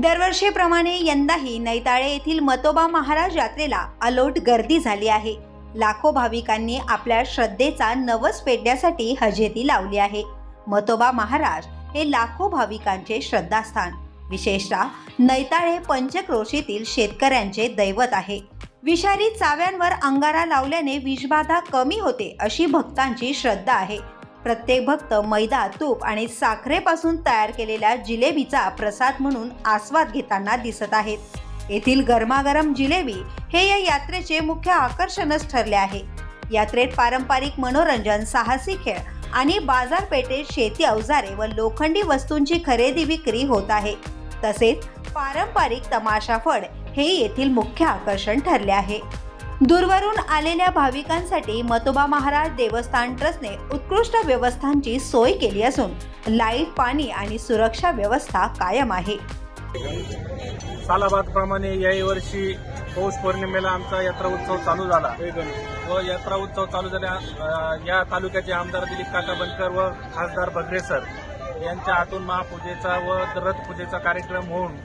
दरवर्षीप्रमाणे यंदाही नैताळे येथील मतोबा महाराज यात्रेला अलोट गर्दी झाली आहे. लाखो भाविकांनी आपल्या श्रद्धेचा नवस पेटण्यासाठी हजेरी लावली आहे. मतोबा महाराज हे लाखो भाविकांचे श्रद्धास्थान. विशेषतः नैताळे पंचक्रोशीतील शेतकऱ्यांचे दैवत आहे. विषारी चाव्यांवर अंगारा लावल्याने विषबाधा कमी होते अशी भक्तांची श्रद्धा आहे. प्रत्येक भक्त मैदा तूप आणि साखरेपासून तयार केलेल्या जिलेबीचा प्रसाद म्हणून आस्वाद घेताना दिसत आहेत. येथील गरमागरम जिलेबी हे या यात्रेचे मुख्य आकर्षणच ठरले आहे. यात्रेत पारंपरिक मनोरंजन साहसी खेळ आणि बाजारपेठेत शेती अवजारे व लोखंडी वस्तूंची खरेदी विक्री होत आहे. तसेच पारंपरिक तमाशा फड हे येथील मुख्य आकर्षण ठरले आहे. दूरवरून आलेल्या भाविकांसाठी मतोबा महाराज देवस्थान ट्रस्टने उत्कृष्ट व्यवस्थांची सोय केली असून लाइट पाणी आणि सुरक्षा व्यवस्था कायम आहे. सालाबादप्रमाणे याही वर्षी पौष पौर्णिमेला आमचा यात्रा उत्सव चालू झाला. व यात्रा उत्सव चालू झाल्या या तालुक्याचे आमदार दिलीप काका बनकर व खासदार बगरे सर यांच्या हातून महापूजेचा व रथ पूजेचा कार्यक्रम होऊन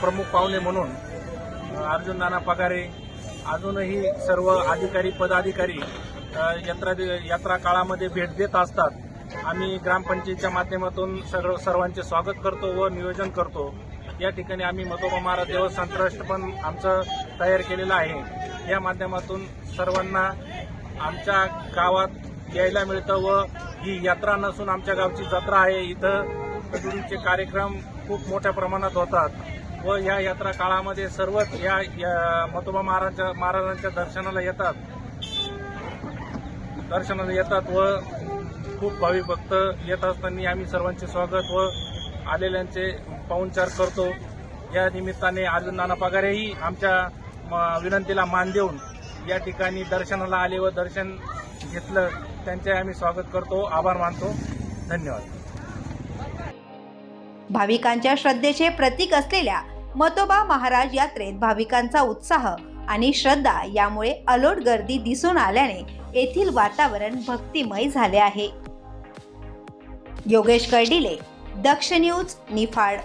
प्रमुख पाहुणे म्हणून अर्जुन नाना पगारे अजूनही सर्व अधिकारी पदाधिकारी यात्रा यात्रा काळामध्ये भेट देत असतात. आम्ही ग्रामपंचायतीच्या माध्यमातून सर्व सर्वांचे स्वागत करतो व नियोजन करतो. या ठिकाणी आम्ही मतोबा महाराज देवस्थान ट्रस्ट पण आमचं तयार केलेलं आहे. या माध्यमातून सर्वांना आमच्या गावात यायला मिळतं व ही यात्रा नसून आमच्या गावची जत्रा आहे. इथं कजुरीचे कार्यक्रम खूप मोठ्या प्रमाणात होतात. व या यात्रा काळामध्ये सर्वच या या मतोबा महाराज महाराजांच्या दर्शनाला येतात. दर्शनाला येतात व खूप भावी भक्त येत असताना आम्ही सर्वांचे स्वागत व आलेल्यांचे पाहुणचार करतो. या निमित्ताने अर्जुन नाना पगारेही आमच्या विनंतीला मान देऊन या ठिकाणी दर्शनाला आले व दर्शन घेतलं. त्यांचे आम्ही स्वागत करतो. आभार मानतो. धन्यवाद. भाविकांच्या श्रद्धेचे प्रतीक असलेल्या मतोबा महाराज यात्रेत भाविकांचा उत्साह आणि श्रद्धा यामुळे अलोट गर्दी दिसून आल्याने येथील वातावरण भक्तिमय झाले आहे. योगेश कर्डिले दक्ष न्यूज निफाड.